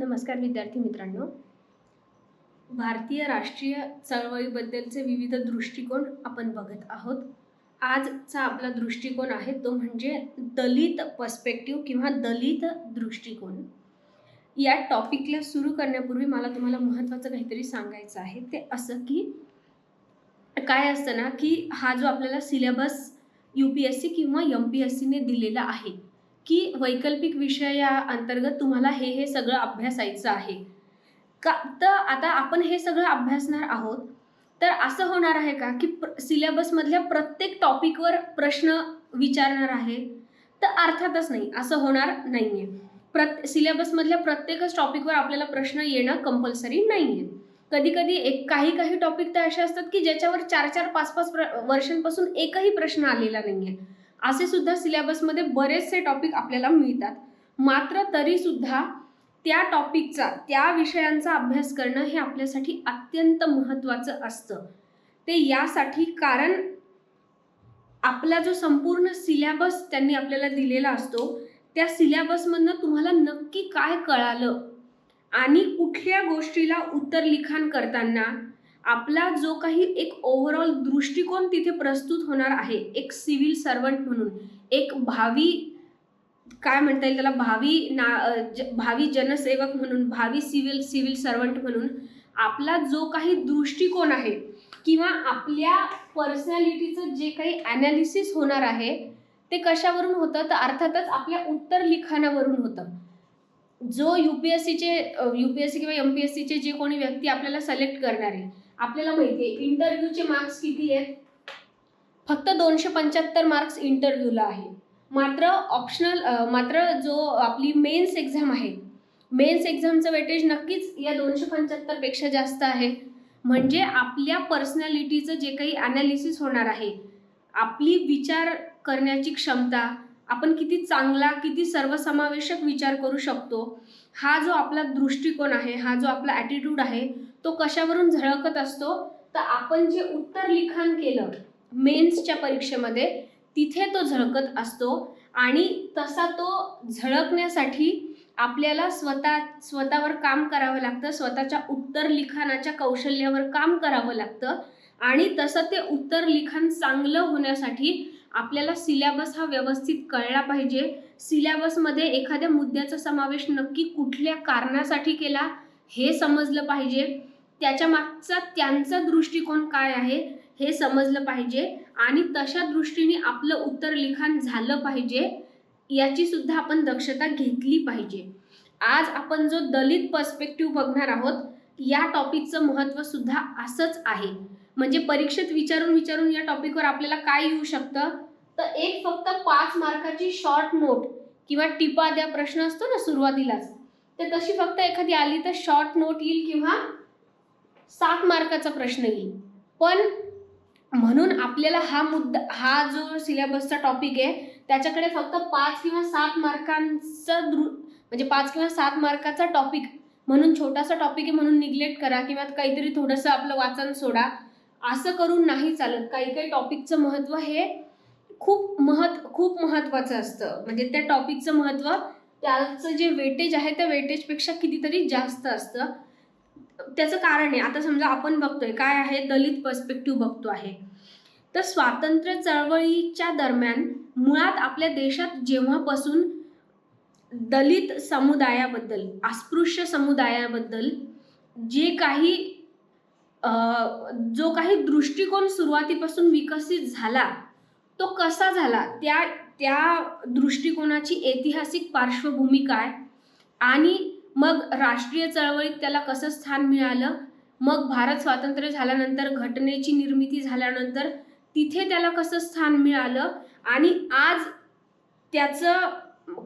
नमस्कार विद्यार्थी मित्रांनो. भारतीय राष्ट्रीय चळवळीबद्दलचे विविध दृष्टिकोन आपण बघत आहोत. आजचा आपला दृष्टिकोन आहे तो म्हणजे दलित पर्स्पेक्टिव्ह किंवा दलित दृष्टिकोन. या टॉपिकला सुरू करण्यापूर्वी मला तुम्हाला महत्त्वाचं काहीतरी सांगायचं आहे. ते असं की काय असतं ना की हा जो आपल्याला syllabus U P S C किंवा एम पी एस सीने दिलेला आहे की वैकल्पिक विषया अंतर्गत तुम्हाला हे हे सगळं अभ्यासायचं आहे. का तर आता आपण हे सगळं अभ्यासणार आहोत. तर असं होणार आहे का की प्र सिलेबसमधल्या प्रत्येक टॉपिकवर प्रश्न विचारणार आहे? तर अर्थातच नाही असं होणार नाही आहे प्रत सिलेबसमधल्या प्रत्येकच टॉपिकवर आपल्याला प्रश्न येणं कंपल्सरी नाही आहे कधी कधी एक काही काही टॉपिक तर असे असतात की ज्याच्यावर चार चार पाच पाच प्र वर्षांपासून एकही प्रश्न आलेला नाही आहे असे सुद्धा सिलेबसमध्ये बरेचसे टॉपिक आपल्याला मिळतात. मात्र तरीसुद्धा त्या टॉपिकचा त्या विषयांचा अभ्यास करणं हे आपल्यासाठी अत्यंत महत्त्वाचं असतं. ते यासाठी कारण आपला जो संपूर्ण सिलेबस त्यांनी आपल्याला दिलेला असतो त्या सिलेबसमधनं तुम्हाला नक्की काय कळालं आणि कुठल्या गोष्टीला उत्तर लिखाण करताना आपला जो काही एक ओव्हरऑल दृष्टिकोन तिथे प्रस्तुत होणार आहे एक सिव्हिल सर्वंट म्हणून एक भावी काय म्हणता येईल त्याला भावी ना ज भावी जनसेवक म्हणून भावी सिव्हिल सिव्हिल सर्वंट म्हणून आपला जो काही दृष्टिकोन आहे किंवा आपल्या पर्सनॅलिटीचं जे काही ॲनालिसिस होणार आहे ते कशावरून होतं? तर अर्थातच आपल्या उत्तर लिखाणावरून होतं. जो यू पी एस सीचे यू पी एस सी किंवा एम पी एस सीचे जे कोणी व्यक्ती आपल्याला सिलेक्ट करणार आहे आपल्याला माहिती आहे इंटरव्ह्यूचे मार्क्स किती आहेत? फक्त दोनशे पंच्याहत्तर मार्क्स इंटरव्ह्यूला आहे. मात्र ऑप्शनल मात्र जो आपली मेन्स एक्झाम आहे मेन्स एक्झामचं वेटेज नक्कीच या दोनशे पंच्याहत्तरपेक्षा जास्त आहे. म्हणजे आपल्या पर्सनॅलिटीचं जे काही ॲनालिसिस होणार आहे आपली विचार करण्याची क्षमता आपण किती चांगला किती सर्वसमावेशक विचार करू शकतो हा जो आपला दृष्टिकोन आहे हा जो आपला ॲटिट्यूड आहे तो कशावरून झळकत असतो? तर आपण जे उत्तर लिखाण केलं मेन्सच्या परीक्षेमध्ये तिथे तो झळकत असतो आणि तसा तो झळकण्यासाठी आपल्याला स्वतः स्वतःवर काम करावं लागतं स्वतःच्या उत्तर लिखाणाच्या कौशल्यावर काम करावं लागतं आणि तसं ते उत्तर लिखाण चांगलं होण्यासाठी आपल्याला सिलॅबस हा व्यवस्थित कळला पाहिजे. सिलॅबसमध्ये एखाद्या मुद्द्याचा समावेश नक्की कुठल्या कारणासाठी केला हे समजलं पाहिजे. त्याच्या मागचा त्यांचा दृष्टिकोन काय आहे हे समजलं पाहिजे आणि तशा दृष्टीने आपलं उत्तर लिखाण झालं पाहिजे याची सुद्धा आपण दक्षता घेतली पाहिजे. आज आपण जो दलित पर्स्पेक्टिव्ह बघणार आहोत या टॉपिकचं महत्त्व सुद्धा असंच आहे. म्हणजे परीक्षेत विचारून विचारून या टॉपिकवर आपल्याला काय येऊ शकतं? तर एक फक्त पाच मार्काची शॉर्ट नोट किंवा टिपा द्या प्रश्न असतो ना सुरुवातीलाच. तर तशी फक्त एखादी आली तर शॉर्ट नोट येईल किंवा सात मार्काचा प्रश्न येईल. पण म्हणून आपल्याला हा मुद्दा हा जो सिलेबसचा टॉपिक आहे त्याच्याकडे फक्त पाच किंवा सात मार्कांचा दृ म्हणजे पाच किंवा सात मार्काचा टॉपिक म्हणून छोटासा टॉपिक आहे म्हणून निग्लेक्ट करा किंवा काहीतरी थोडंसं आपलं वाचन सोडा. असं करून नाही चालत. काही काही टॉपिकचं महत्त्व हे खूप महत् खूप महत्त्वाचं असतं. म्हणजे त्या टॉपिकचं महत्त्व त्याचं जे वेटेज आहे त्या वेटेजपेक्षा कितीतरी जास्त असतं. त्याचं कारण आहे. आता समजा आपण बघतोय काय आहे? दलित पर्स्पेक्टिव्ह बघतो आहे. तर स्वातंत्र्य चळवळीच्या दरम्यान मुळात आपल्या देशात जेव्हापासून दलित समुदायाबद्दल अस्पृश्य समुदायाबद्दल जे काही जो काही दृष्टिकोन सुरुवातीपासून विकसित झाला तो कसा झाला? त्या त्या दृष्टिकोनाची ऐतिहासिक पार्श्वभूमी काय? आणि मग राष्ट्रीय चळवळीत त्याला कसं स्थान मिळालं? मग भारत स्वातंत्र्य झाल्यानंतर घटनेची निर्मिती झाल्यानंतर तिथे त्याला कसं स्थान मिळालं? आणि आज त्याचं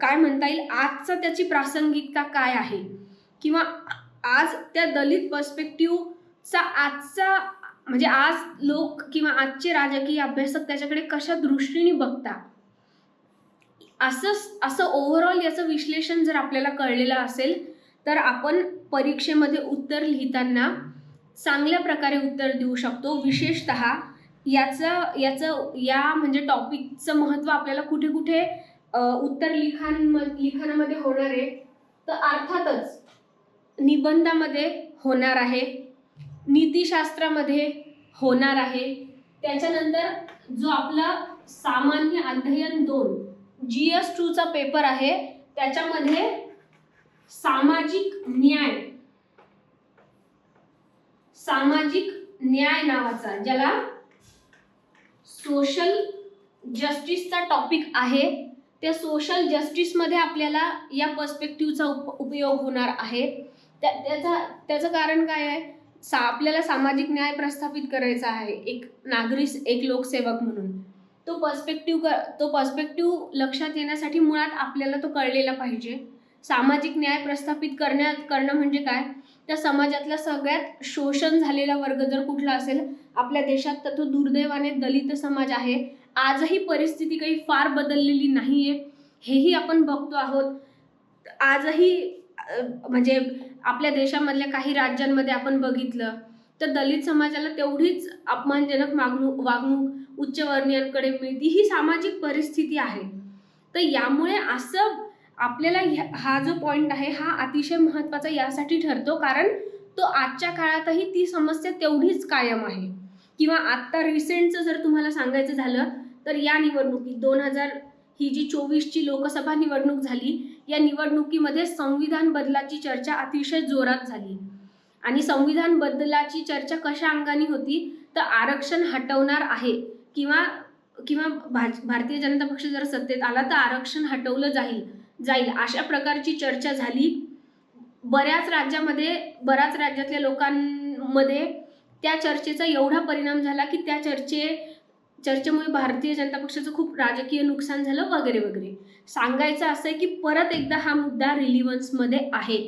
काय म्हणता येईल आजचं त्याची प्रासंगिकता काय आहे? किंवा आज त्या दलित पर्स्पेक्टिव्हचा आजचा म्हणजे आज लोक किंवा आजचे राजकीय अभ्यासक त्याच्याकडे कशा दृष्टीने बघता असं असं ओव्हरऑल याचं विश्लेषण जर आपल्याला कळलेलं असेल तर आपण परीक्षेमध्ये उत्तर लिहिताना चांगल्या प्रकारे उत्तर देऊ शकतो. विशेषत याचं याचं या म्हणजे टॉपिकचं महत्त्व आपल्याला कुठे कुठे उत्तर लिखाण लिखाणामध्ये होणार आहे. तर अर्थातच निबंधामध्ये होणार आहे. नीतिशास्त्रामध्ये होणार आहे. त्याच्यानंतर जो आपला सामान्य अध्ययन दोन जी एस टूचा पेपर आहे त्याच्यामध्ये सामाजिक न्याय. सामाजिक न्याय नावाचा ज्याला सोशल जस्टिसचा टॉपिक आहे. त्या सोशल जस्टिसमध्ये आपल्याला या पर्स्पेक्टिव्हचा उप उपयोग होणार आहे. त्या त्याचा त्याचं कारण काय आहे? सा आपल्याला सामाजिक न्याय प्रस्थापित करायचा आहे एक नागरिक एक लोकसेवक म्हणून. तो पर्स्पेक्टिव्ह क तो पर्स्पेक्टिव्ह लक्षात येण्यासाठी मुळात आपल्याला तो कळलेला पाहिजे. सामाजिक न्याय प्रस्थापित करण्यात करणं म्हणजे काय? त्या समाजातला सगळ्यात शोषण झालेला वर्ग जर कुठला असेल आपल्या देशात तर तो दुर्दैवाने दलित समाज आहे. आजही परिस्थिती काही फार बदललेली नाही आहे हेही आपण बघतो आहोत. आजही म्हणजे आपल्या देशामधल्या काही राज्यांमध्ये आपण बघितलं तर दलित समाजाला तेवढीच अपमानजनक मागणूक वागणूक उच्चवर्णीयांकडे मिळती ही सामाजिक परिस्थिती आहे. तर यामुळे असं आपल्याला ह्या- हा जो पॉईंट आहे हा अतिशय महत्त्वाचा यासाठी ठरतो. कारण तो आजच्या काळातही ती समस्या तेवढीच कायम आहे. किंवा आत्ता रिसेंटचं जर तुम्हाला सांगायचं झालं तर या निवडणुकीत दोन हजार ही जी चोवीसची लोकसभा निवडणूक झाली या निवडणुकीमध्ये संविधान बदलाची चर्चा अतिशय जोरात झाली. आणि संविधान बदलाची चर्चा कशा अंगाने होती तर आरक्षण हटवणार आहे. किंवा किंवा भाज भारतीय जनता पक्ष जर सत्तेत आला तर आरक्षण हटवलं जाईल. जाईल. अशा प्रकारची चर्चा झाली. बऱ्याच राज्यामध्ये बऱ्याच राज्यातल्या लोकांमध्ये त्या चर्चेचा एवढा परिणाम झाला की त्या चर्चे चर्चेमुळे भारतीय जनता पक्षाचं खूप राजकीय नुकसान झालं वगैरे वगैरे. सांगायचं असं आहे की परत एकदा हा मुद्दा रिलिव्हन्समध्ये आहे.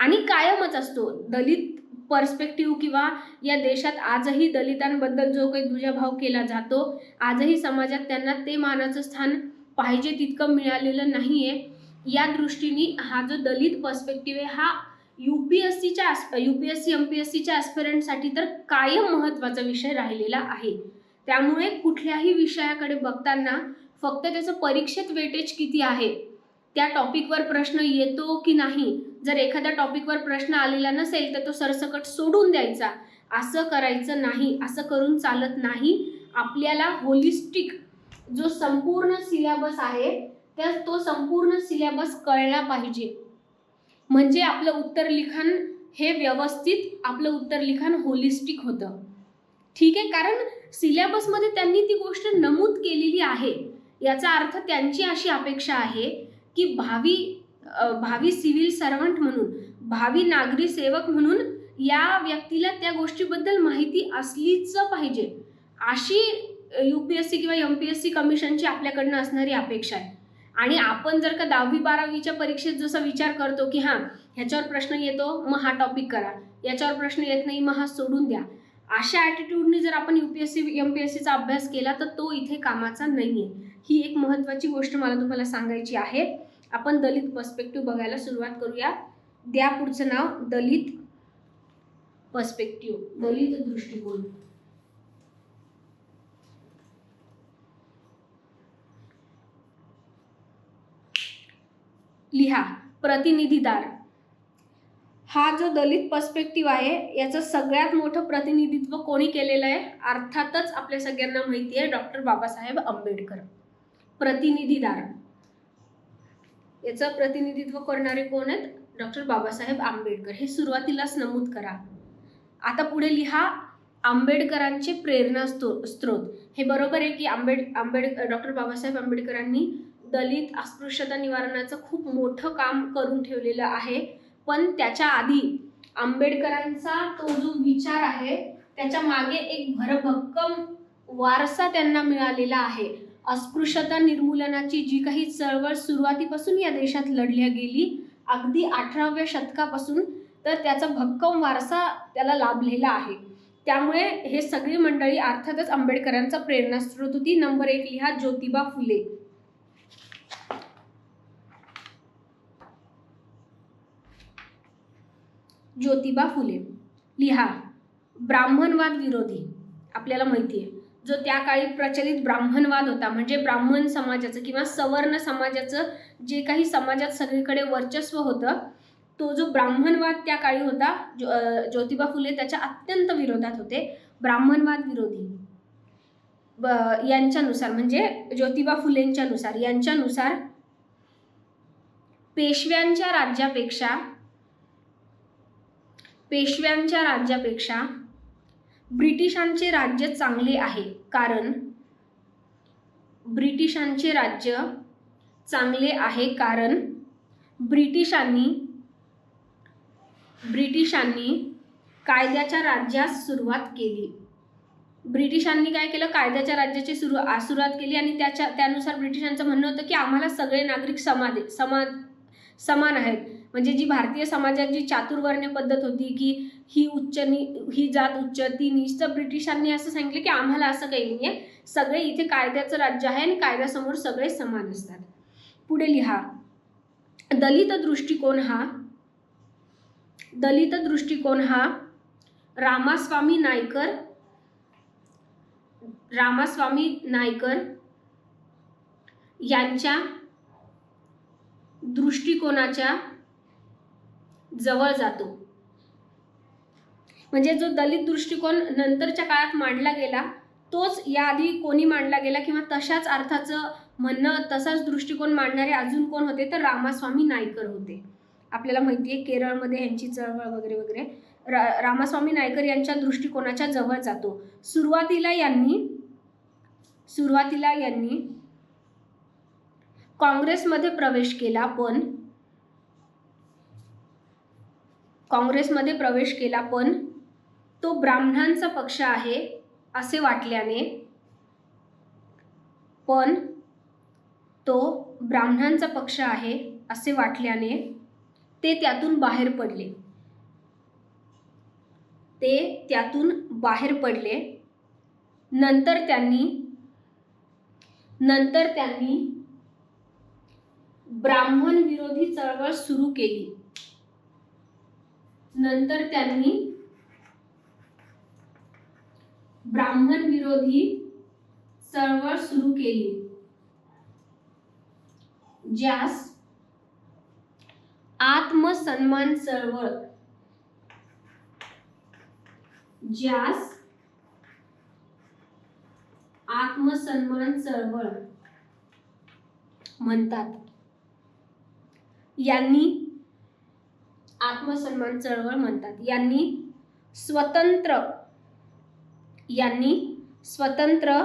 आणि कायमच असतो. दलित पर्स्पेक्टिव्ह किंवा या देशात आजही दलितांबद्दल जो काही दुजाभाव केला जातो आजही समाजात त्यांना ते मानाचं स्थान पाहिजे तितकं मिळालेलं नाही आहे या दृष्टीने हा जो दलित पर्स्पेक्टिव्ह आहे हा यू पी एस सीच्या U P S C M P S सीच्या ॲस्पिरंटसाठी तर कायम महत्त्वाचा विषय राहिलेला आहे. त्यामुळे कुठल्याही विषयाकडे बघताना फक्त त्याचं परीक्षेत वेटेज किती आहे त्या टॉपिकवर प्रश्न येतो की नाही? जर एखाद्या टॉपिकवर प्रश्न आलेला नसेल तर तो सरसकट सोडून द्यायचा. असं करायचं नाही असं करून चालत नाही. आपल्याला होलिस्टिक जो संपूर्ण सिलेबस आहे त्या तो संपूर्ण सिलेबस कळला पाहिजे. म्हणजे आपलं उत्तर लिखाण हे व्यवस्थित आपलं उत्तर लिखाण होलिस्टिक होतं. ठीक आहे? कारण सिलेबसमध्ये त्यांनी ती गोष्ट नमूद केलेली आहे. याचा अर्थ त्यांची अशी अपेक्षा आहे की भावी भावी सिव्हिल सर्वंट म्हणून भावी नागरी सेवक म्हणून या व्यक्तीला त्या गोष्टीबद्दल माहिती असलीच पाहिजे. अशी यू पी एस सी किंवा एम पी एस सी कमिशनची आपल्याकडनं असणारी अपेक्षा आहे. आणि आपण जर का दहावी बारावीच्या परीक्षेत जसा विचार करतो की हां ह्याच्यावर प्रश्न येतो मग हा टॉपिक करा. याच्यावर प्रश्न येत नाही मग हा सोडून द्या. अशा ॲटिट्यूडने जर आपण U P S C M P S सीचा अभ्यास केला तर तो इथे कामाचा नाही आहे ही एक महत्त्वाची गोष्ट मला तुम्हाला सांगायची आहे. आपण दलित पर्स्पेक्टिव्ह बघायला सुरुवात करूया. द्या पुढचं नाव दलित पर्स्पेक्टिव्ह दलित दृष्टिकोन. लिहा प्रतिनिधीदार. हा जो दलित पर्स्पेक्टिव्ह आहे याचं सगळ्यात मोठं प्रतिनिधित्व कोणी केलेलं आहे? अर्थातच आपल्या सगळ्यांना माहिती आहे डॉक्टर बाबासाहेब आंबेडकर. प्रतिनिधीदार. याचं प्रतिनिधित्व करणारे कोण आहेत? डॉक्टर बाबासाहेब आंबेडकर. हे सुरुवातीलाच नमूद करा. आता पुढे लिहा आंबेडकरांचे प्रेरणा स्त्रो स्त्रोत हे बरोबर आहे की आंबेड आंबेड डॉक्टर बाबासाहेब आंबेडकरांनी दलित अस्पृश्यता निवारणाचं खूप मोठं काम करून ठेवलेलं आहे. पण त्याच्या आधी आंबेडकरांचा तो जो विचार आहे त्याच्यामागे एक भरभक्कम वारसा त्यांना मिळालेला आहे. अस्पृश्यता निर्मूलनाची जी काही चळवळ सुरुवातीपासून या देशात लढल्या गेली अगदी अठराव्या शतकापासून तर त्याचा भक्कम वारसा त्याला लाभलेला आहे. त्यामुळे हे सगळी मंडळी अर्थातच आंबेडकरांचा प्रेरणास्रोत होती. नंबर एक लिहा ज्योतिबा फुले. ज्योतिबा फुले. लिहा ब्राह्मणवाद विरोधी. आपल्याला माहिती आहे जो त्या काळी प्रचलित ब्राह्मणवाद होता म्हणजे ब्राह्मण समाजाचं किंवा सवर्ण समाजाचं जे काही समाजात सगळीकडे वर्चस्व होतं तो जो ब्राह्मणवाद त्या काळी होता जो ज्योतिबा फुले त्याच्या अत्यंत विरोधात होते. ब्राह्मणवाद विरोधी. ब- यांच्यानुसार म्हणजे ज्योतिबा फुलेंच्यानुसार यांच्यानुसार पेशव्यांच्या राज्यापेक्षा पेशव्यांच्या राज्यापेक्षा ब्रिटिशांचे राज्य चांगले आहे. कारण ब्रिटिशांचे राज्य चांगले आहे कारण ब्रिटिशांनी ब्रिटिशांनी कायद्याच्या राज्यास सुरुवात केली. ब्रिटिशांनी काय केलं? कायद्याच्या राज्याची सुरू सुरुवात केली आणि त्याच्या त्यानुसार ब्रिटिशांचं म्हणणं होतं की आम्हाला सगळे नागरिक समान समा समान आहेत. म्हणजे जी भारतीय समाजात जी चातुर्वर्ण्य पद्धत होती की ही उच्च नि ही जात उच्च ती नीच तर ब्रिटिशांनी असं सांगितलं की आम्हाला असं काही नाही आहे सगळे इथे कायद्याचं राज्य आहे आणि कायद्यासमोर सगळे समान असतात. पुढे लिहा. दलित दृष्टिकोन हा दलित दृष्टिकोन हा रामास्वामी नायकर रामास्वामी नायकर यांच्या दृष्टिकोनाच्या जवळ जातो. म्हणजे जो दलित दृष्टिकोन नंतरच्या काळात मांडला गेला तोच याआधी कोणी मांडला गेला किंवा तशाच अर्थाचं म्हणणं तसाच दृष्टिकोन मांडणारे अजून कोण होते? तर रामास्वामी नायकर होते. आपल्याला माहिती आहे केरळमध्ये यांची चळवळ वगैरे वगैरे. रा रामास्वामी नायकर यांच्या दृष्टिकोनाच्या जवळ जातो. सुरुवातीला यांनी सुरुवातीला यांनी काँग्रेसमध्ये प्रवेश केला पण काँग्रेसमध्ये प्रवेश केला पण तो ब्राह्मणांचा पक्ष आहे असे वाटल्याने. पण तो ब्राह्मणांचा पक्ष आहे असे वाटल्याने ते त्यातून बाहेर पडले. ते त्यातून बाहेर पडले. नंतर त्यांनी नंतर त्यांनी ब्राह्मण विरोधी चळवळ सुरू केली. नंतर त्यांनी ब्राह्मण विरोधी चळवळ सुरू केली. ज्यास आत्मसन्मान चळवळ ज्यास आत्मसन्मान चळवळ म्हणतात. यांनी आत्मसन्मान चळवळ म्हणतात. यांनी स्वतंत्र यांनी स्वतंत्र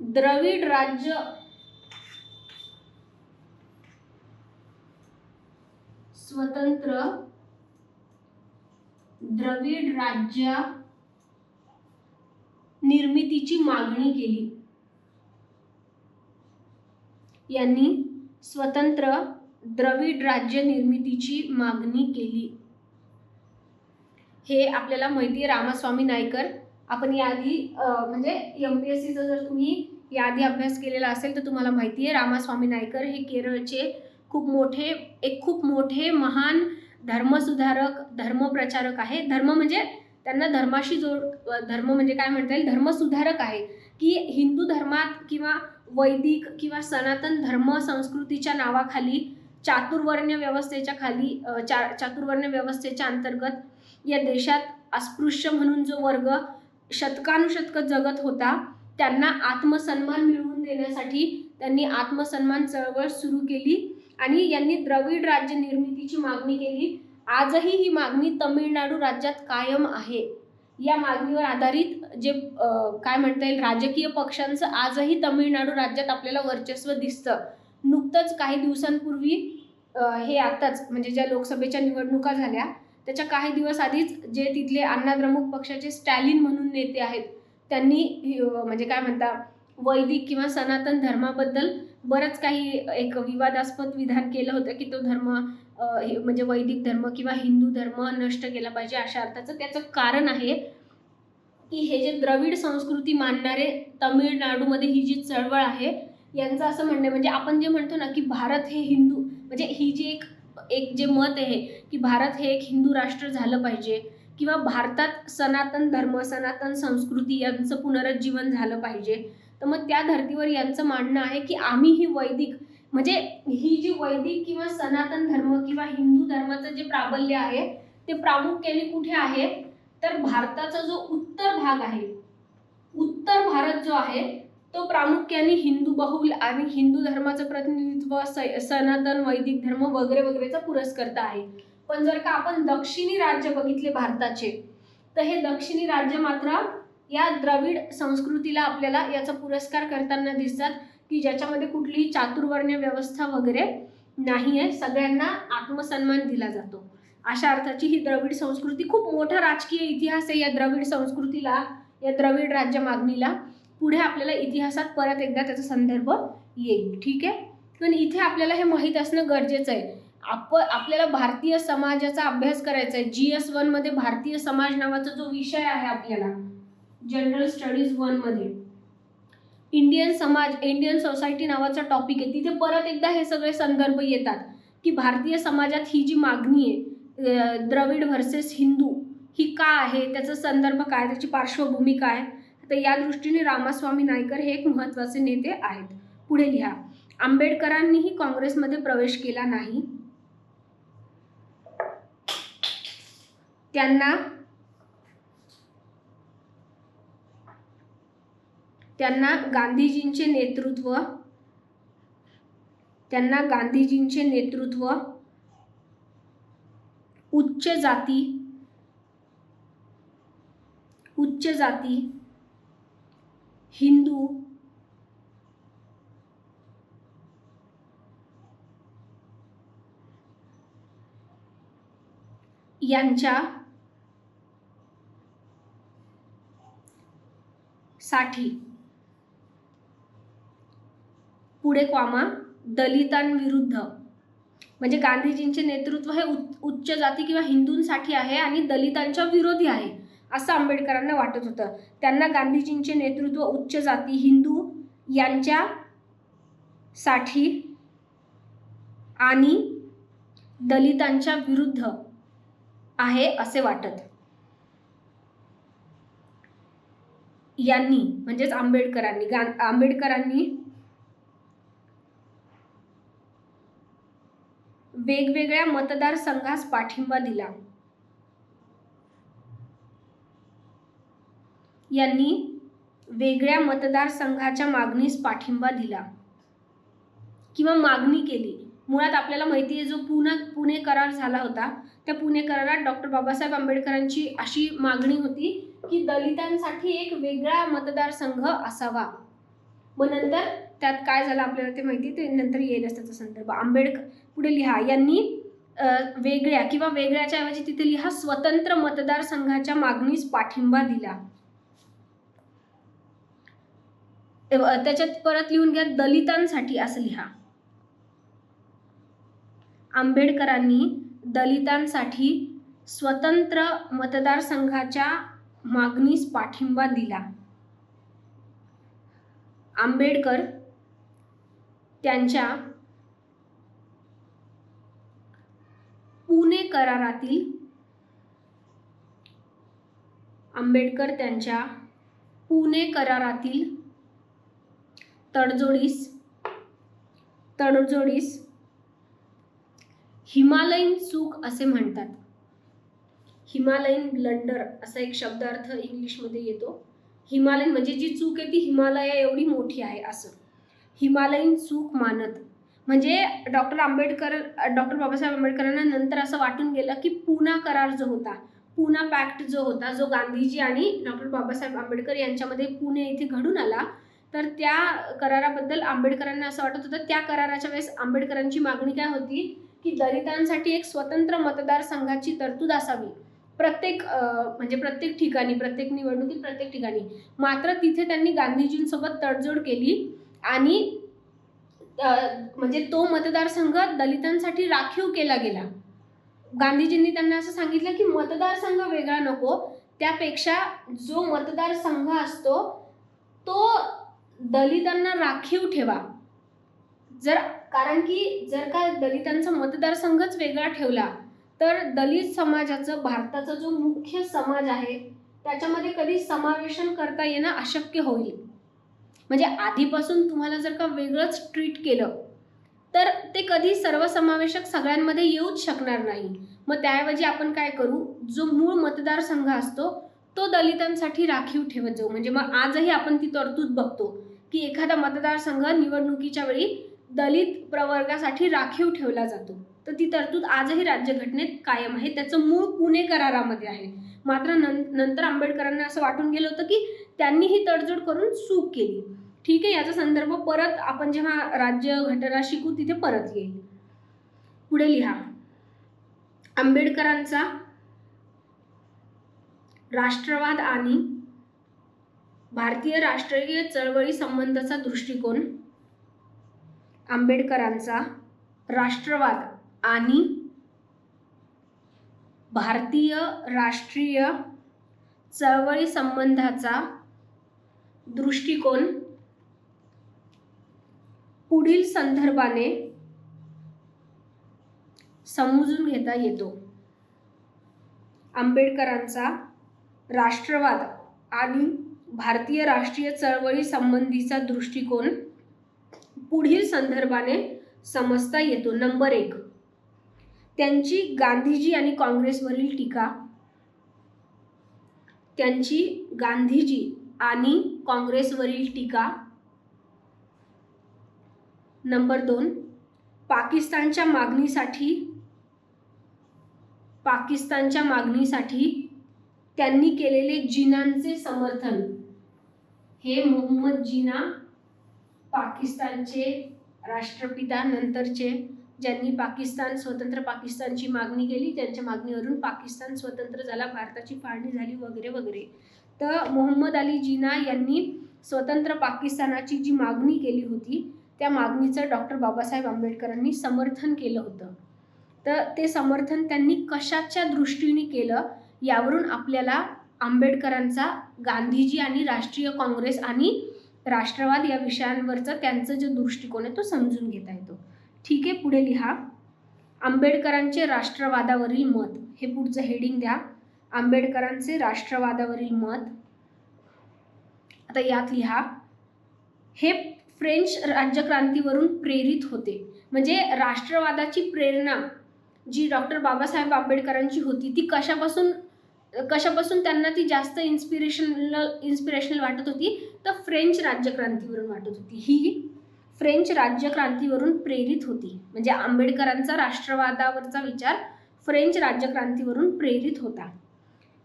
द्रविड राज्य स्वतंत्र द्रविड राज्य निर्मितीची मागणी केली. यांनी स्वतंत्र द्रविड राज्य निर्मितीची मागणी केली. हे आपल्याला माहिती आहे रामास्वामी नायकर आपण याआधी म्हणजे एम पी एस सीचा जर तुम्ही याआधी अभ्यास केलेला असेल तर तुम्हाला माहिती आहे रामास्वामी नायकर हे केरळचे खूप मोठे एक खूप मोठे महान धर्मसुधारक धर्मप्रचारक आहे. धर्म म्हणजे त्यांना धर्माशी जोड धर्म म्हणजे काय म्हणता येईल? धर्मसुधारक आहे. की हिंदू धर्मात किंवा वैदिक किंवा सनातन धर्म संस्कृतीच्या नावाखाली चातुर्वर्ण्य व्यवस्थेच्या खाली चा चातुर्वर्ण्य व्यवस्थेच्या अंतर्गत या देशात अस्पृश्य म्हणून जो वर्ग शतकानुशतक जगत होता त्यांना आत्मसन्मान मिळवून देण्यासाठी त्यांनी आत्मसन्मान चळवळ सुरू केली आणि यांनी द्रविड राज्य निर्मितीची मागणी केली. आजही ही मागणी तमिळनाडू राज्यात कायम आहे. या मागणीवर आधारित जे काय म्हणता येईल राजकीय पक्षांचं आजही तमिळनाडू राज्यात आपल्याला वर्चस्व दिसतं. नुकतंच काही दिवसांपूर्वी हे आताच म्हणजे ज्या लोकसभेच्या निवडणुका झाल्या त्याच्या काही दिवस आधीच जे तिथले अण्णाद्रमुक पक्षाचे स्टॅलिन म्हणून नेते आहेत त्यांनी म्हणजे काय म्हणता वैदिक किंवा सनातन धर्माबद्दल बरंच काही एक विवादास्पद विधान केलं होतं की तो धर्म हे- म्हणजे वैदिक धर्म किंवा हिंदू धर्म नष्ट केला पाहिजे अशा अर्थाचं त्याचं कारण आहे की हे जे द्रविड संस्कृती मानणारे तमिळनाडूमध्ये ही जी चळवळ आहे यांचं असं म्हणणं आहे. म्हणजे आपण जे म्हणतो ना की भारत हे हिंदू म्हणजे ही जी एक एक जे मत आहे की भारत हे एक हिंदू राष्ट्र झालं पाहिजे किंवा भारतात सनातन धर्म सनातन संस्कृती यांचं पुनरुज्जीवन झालं पाहिजे तर मग त्या धर्तीवर यांचं मानणं आहे की आम्ही ही वैदिक म्हणजे ही जी वैदिक किंवा सनातन धर्म किंवा हिंदू धर्माचं जे प्राबल्य आहे ते प्रामुख्याने कुठे आहे? तर भारताचा जो उत्तर भाग आहे उत्तर भारत जो आहे तो प्रामुख्याने हिंदू बहुल आणि हिंदू धर्माचं प्रतिनिधित्व स- सनातन वैदिक धर्म वगैरे वगैरेचा पुरस्कर्ता आहे. पण जर का आपण दक्षिणी राज्य बघितले भारताचे तर हे दक्षिणी राज्य मात्र या द्रविड संस्कृतीला आपल्याला याचा पुरस्कार करताना दिसतात की ज्याच्यामध्ये कुठलीही चातुर्वर्ण्य व्यवस्था वगैरे नाही आहे सगळ्यांना आत्मसन्मान दिला जातो. अशा अर्थाची ही द्रविड संस्कृती खूप मोठा राजकीय इतिहास आहे या द्रविड संस्कृतीला या द्रविड राज्य मागणीला. पुढे आपल्याला इतिहासात परत एकदा त्याचा संदर्भ येईल. ठीक आहे? पण इथे आपल्याला हे माहीत असणं गरजेचं आहे. आप आपल्याला भारतीय समाजाचा अभ्यास करायचा आहे. जी एस वनमध्ये भारतीय समाज नावाचा जो विषय आहे आपल्याला जनरल स्टडीज वनमध्ये इंडियन समाज इंडियन सोसायटी नावाचा टॉपिक आहे. तिथे परत एकदा हे सगळे संदर्भ येतात की भारतीय समाजात ही जी मागणी आहे द्रविड व्हर्सेस हिंदू ही का आहे? त्याचा संदर्भ काय? त्याची पार्श्वभूमी काय? तर या दृष्टीने रामास्वामी नायकर हे एक महत्त्वाचे नेते आहेत. पुढे लिहा. आंबेडकरांनीही काँग्रेसमध्ये प्रवेश केला नाही. त्यांना त्यांना गांधीजींचे नेतृत्व त्यांना गांधीजींचे नेतृत्व उच्च जाती उच्च जाती हिंदू. यांच्या साठी पुढे क्वामा दलितांविरुद्ध. म्हणजे गांधीजींचे नेतृत्व हे उच्च- उच्च जाती किंवा हिंदूंसाठी आहे आणि दलितांच्या विरोधी आहे. असं आंबेडकरांना वाटत होतं. त्यांना गांधीजींचे नेतृत्व उच्च जाती हिंदू यांच्या साठी आणि दलितांच्या विरुद्ध आहे असे वाटत. यांनी म्हणजेच आंबेडकरांनी गा आंबेडकरांनी वेगवेगळ्या मतदारसंघास पाठिंबा दिला. यांनी वेगळ्या मतदारसंघाच्या मागणीस पाठिंबा दिला. किंवा मागणी केली. मुळात आपल्याला माहिती आहे जो पुणे पुणे करार झाला होता त्या पुणे करारात डॉक्टर बाबासाहेब आंबेडकरांची अशी मागणी होती की दलितांसाठी एक वेगळा मतदारसंघ असावा. मग नंतर त्यात काय झालं आपल्याला ते माहिती ते नंतर येईलच त्याचा संदर्भ. आंबेडकर पुढे लिहा. यांनी वेगळ्या किंवा वेगळ्याच्या ऐवजी तिथे लिहा स्वतंत्र मतदारसंघाच्या मागणीस पाठिंबा दिला. त्याच्यात परत लिहून घ्या दलितांसाठी असं लिहा. आंबेडकरांनी दलितांसाठी स्वतंत्र मतदारसंघाच्या मागणीस पाठिंबा दिला. आंबेडकर त्यांच्या पुणे करारातील आंबेडकर त्यांच्या पुणे करारातील तडजोडीस तडजोडीस. हिमालयीन चूक असे म्हणतात. हिमालयन ब्लंडर असा एक शब्दार्थ इंग्लिशमध्ये येतो. हिमालयन म्हणजे जी चूक आहे ती हिमालया एवढी मोठी आहे असं. हिमालयन चूक मानत. म्हणजे डॉक्टर आंबेडकर डॉक्टर बाबासाहेब आंबेडकरांना नंतर असं वाटून गेलं की पुना करार जो होता पुना पॅक्ट जो होता जो गांधीजी आणि डॉक्टर बाबासाहेब आंबेडकर यांच्यामध्ये पुणे येथे घडून आला तर त्या कराराबद्दल आंबेडकरांना असं वाटत होतं त्या कराराच्या वेळेस आंबेडकरांची मागणी काय होती? की दलितांसाठी एक स्वतंत्र मतदारसंघाची तरतूद असावी. प्रत्येक म्हणजे प्रत्येक ठिकाणी प्रत्येक निवडणुकीत प्रत्येक ठिकाणी. मात्र तिथे त्यांनी गांधीजींसोबत तडजोड केली आणि म्हणजे तो मतदारसंघ दलितांसाठी राखीव केला गेला. गांधीजींनी त्यांना असं सांगितलं की मतदारसंघ वेगळा नको. त्यापेक्षा जो मतदारसंघ असतो तो दलितांना राखीव ठेवा. जर कारण की जर का दलितांचा मतदारसंघच वेगळा ठेवला तर दलित समाजाचं भारताचा जो मुख्य समाज आहे त्याच्यामध्ये कधी समावेशन करता येणं अशक्य होईल. म्हणजे आधीपासून तुम्हाला जर का वेगळंच ट्रीट केलं तर ते कधी सर्वसमावेशक सगळ्यांमध्ये येऊच शकणार नाही. मग त्याऐवजी आपण काय करू? जो मूळ मतदारसंघ असतो तो दलितांसाठी राखीव ठेवत जाऊ. म्हणजे मग आजही आपण ती तरतूद बघतो की एखादा मतदारसंघ निवडणुकीच्या वेळी दलित प्रवर्गासाठी राखीव ठेवला जातो. तर ती तरतूद आजही राज्यघटनेत कायम आहे. त्याचं मूळ पुणे करारामध्ये आहे. मात्र नं नंतर आंबेडकरांना असं वाटून गेलं होतं की त्यांनी ही तडजोड करून चूक केली. ठीक आहे याचा संदर्भ परत आपण जेव्हा राज्यघटना शिकू तिथे परत येईल. पुढे लिहा. आंबेडकरांचा राष्ट्रवाद आणि भारतीय राष्ट्रीय चळवळी संबंधाचा दृष्टिकोन आंबेडकरांचा राष्ट्रवाद आणि भारतीय राष्ट्रीय चळवळी संबंधाचा दृष्टिकोन पुढील संदर्भाने समजून घेता येतो. आंबेडकरांचा राष्ट्रवाद आणि भारतीय राष्ट्रीय चळवळी संबंधीचा दृष्टिकोन पुढील संदर्भाने समजता येतो. नंबर एक. त्यांची गांधीजी आणि काँग्रेसवरील टीका. त्यांची गांधीजी आणि काँग्रेसवरील टीका. नंबर दोन. पाकिस्तानच्या मागणीसाठी पाकिस्तानच्या मागणीसाठी त्यांनी केलेले जिनांचे समर्थन. हे मोहम्मद जिना पाकिस्तानचे राष्ट्रपिता नंतरचे ज्यांनी पाकिस्तान स्वतंत्र पाकिस्तानची मागणी केली त्यांच्या मागणीवरून पाकिस्तान स्वतंत्र झाला भारताची फाळणी झाली वगैरे वगैरे. तर मोहम्मद अली जिना यांनी स्वतंत्र पाकिस्तानाची जी मागणी केली होती त्या मागणीचं डॉक्टर बाबासाहेब आंबेडकरांनी समर्थन केलं होतं. तर ते समर्थन त्यांनी कशाच्या दृष्टीने केलं? यावरून आपल्याला आंबेडकरांचा गांधीजी आणि राष्ट्रीय काँग्रेस आणि राष्ट्रवाद या विषयांवरचा त्यांचा जो दृष्टिकोन आहे तो समजून घेता येतो. ठीक आहे पुढे लिहा. आंबेडकरांचे राष्ट्रवादावरील मत. हे पुढचं हेडिंग द्या. आंबेडकरांचे राष्ट्रवादावरील मत. आता यात लिहा. हे फ्रेंच राज्यक्रांतीवरून प्रेरित होते. म्हणजे राष्ट्रवादाची प्रेरणा जी डॉक्टर बाबासाहेब आंबेडकरांची होती ती कशापासून कशापासून त्यांना ती जास्त इन्स्पिरेशनल इन्स्पिरेशनल वाटत होती? तर फ्रेंच राज्यक्रांतीवरून वाटत होती. ही फ्रेंच राज्यक्रांतीवरून प्रेरित होती. म्हणजे आंबेडकरांचा राष्ट्रवादावरचा विचार फ्रेंच राज्यक्रांतीवरून प्रेरित होता.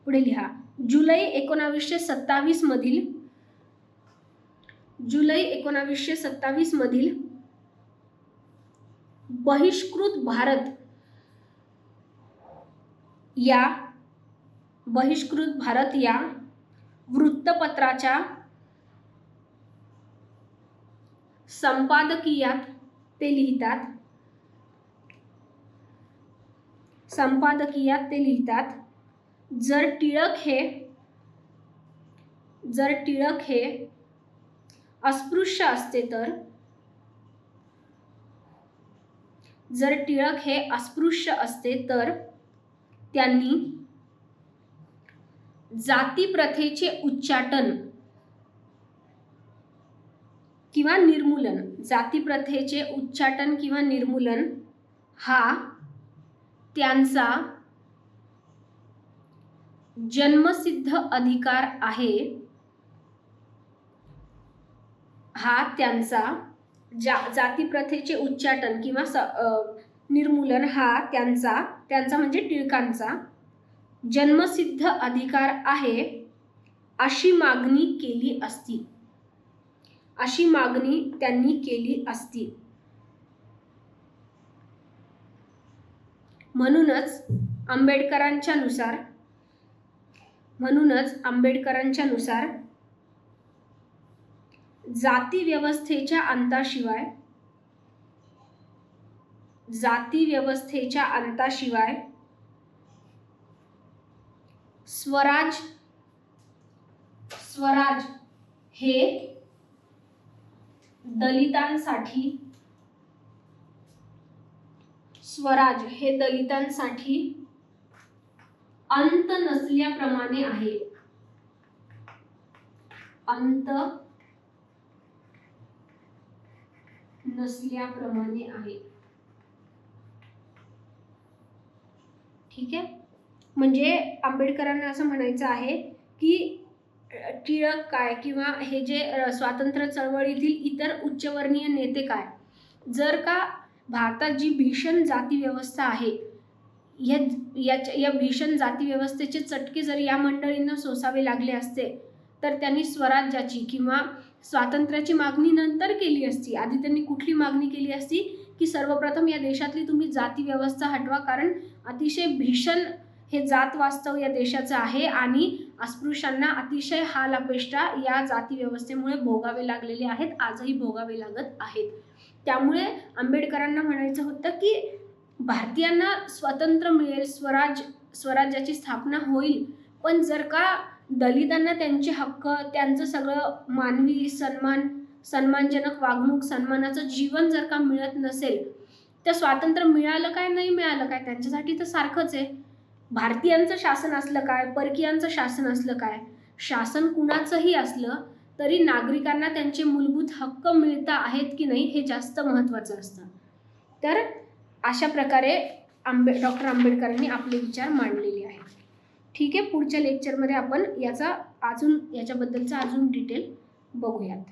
पुढे लिहा. जुलै एकोणावीसशे सत्तावीसमधील जुलै एकोणावीसशे सत्तावीसमधील बहिष्कृत भारत या बहिष्कृत भारत या वृत्तपत्राच्या संपादकीयात ते लिहितात. संपादकीयात ते लिहितात. जर टिळक हे जर टिळक हे अस्पृश्य असते तर? जर टिळक हे अस्पृश्य असते तर? त्यांनी जाती प्रथेचे उच्चाटन किंवा निर्मूलन. जाती प्रथेचे उच्चाटन किंवा निर्मूलन हा त्यांचा जन्मसिद्ध अधिकार आहे. हा त्यांचा जा जाती प्रथेचे उच्चाटन किंवा स निर्मूलन हा त्यांचा त्यांचा म्हणजे टिळकांचा जन्मसिद्ध अधिकार आहे अशी मागणी केली असती. अशी मागणी त्यांनी केली असती. म्हणूनच आंबेडकरांच्या नुसार म्हणूनच आंबेडकरांच्या नुसार जाती व्यवस्थेच्या अंताशिवाय जाती व्यवस्थेच्या अंताशिवाय स्वराज स्वराज हे दलितांसाठी स्वराज हे दलितांसाठी अंत नसल्याप्रमाणे आहे. अंत नसल्याप्रमाणे आहे. ठीक आहे? म्हणजे आंबेडकरांना असं म्हणायचं आहे की टिळक काय किंवा हे जे स्वातंत्र्य चळवळीतील इतर उच्चवर्णीय नेते काय? जर का भारतात जी भीषण जातीव्यवस्था आहे या याच्या या भीषण जातीव्यवस्थेचे चटके जर या मंडळींना सोसावे लागले असते तर त्यांनी स्वराज्याची किंवा स्वातंत्र्याची मागणी नंतर केली असती. आधी त्यांनी कुठली मागणी केली असती? की सर्वप्रथम या देशातली तुम्ही जातीव्यवस्था हटवा कारण अतिशय भीषण हे जात वास्तव या देशाचं आहे आणि अस्पृश्यांना अतिशय हाल अपेष्टा या जाती व्यवस्थेमुळे भोगावे लागलेले आहेत आजही भोगावे लागत आहेत. त्यामुळे आंबेडकरांना म्हणायचं होतं की भारतीयांना स्वतंत्र मिळेल स्वराज स्वराज्याची स्थापना होईल. पण जर का दलितांना त्यांचे हक्क त्यांचं सगळं मानवी सन्मान सन्मानजनक वागणूक सन्मानाचं जीवन जर का मिळत नसेल तर स्वातंत्र्य मिळालं काय नाही मिळालं काय? त्यांच्यासाठी तर सारखंच आहे. भारतीयांचं शासन असलं काय? परकीयांचं शासन असलं काय? शासन कुणाचंही असलं तरी नागरिकांना त्यांचे मूलभूत हक्क मिळता आहेत की नाही हे जास्त महत्त्वाचं असतं. तर अशा प्रकारे आंबे डॉक्टर आंबेडकरांनी आपले विचार मांडलेले आहेत. ठीक आहे पुढच्या लेक्चरमध्ये आपण याचा अजून याच्याबद्दलचा अजून डिटेल बघूयात.